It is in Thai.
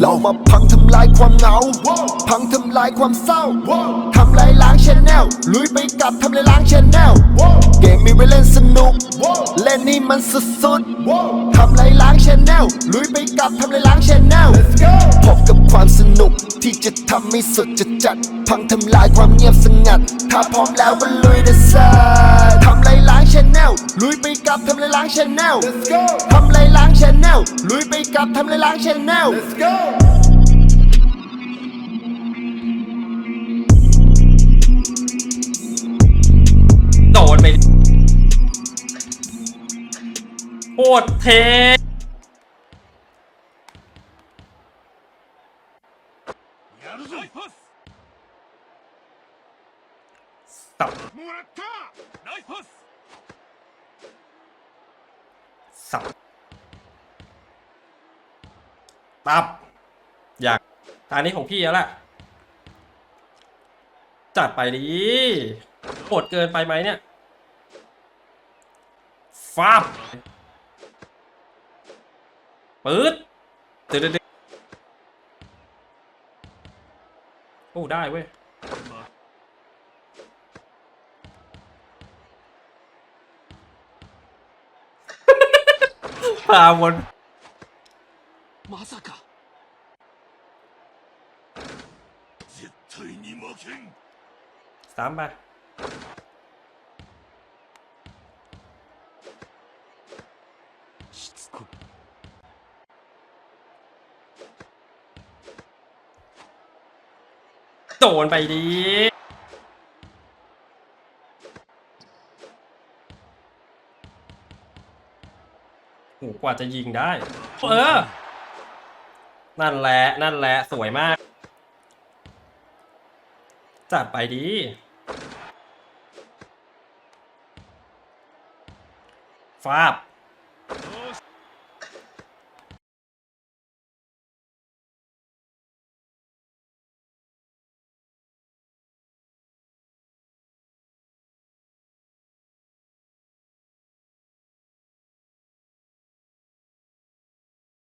เรามาพังทำลายความเหงา พังทำลายความเศร้า ทำลายล้างชแนลลุยไปกับทำลายล้างชแนลเกมมีไว้เล่นสนุก เล่นนี่มันสุดๆทำลายล้างชแนลลุยไปกับทำลายล้างชแนลพบกับความสนุก จะทำให้สุดจะจัด พังทำลายความเงียบสงัด ถ้าพร้อมแล้วก็ลุยเดซ่าทำลายล้างชแนลลุยไปกับทำลายล้างชแนลทำลายล้างชแนลลุยไปกับทำลายล้างชแนลโดนไปโคตรเท やるぞパス สับ もらったナイスパス สับ ตับ อยากตานี้ของพี่แล้วแหละ จัดไปดิโหดเกินไปไหมเนี่ยฟับปื๊ดเดี๋ยวเดี๋ อ้ ได้เว้ย พาวน まさか絶対に負けん สามไป โดนไปดี โหกว่าจะยิงได้ เออ นั่นแหละ นั่นแหละ สวยมาก จัดไปดี ฟาบ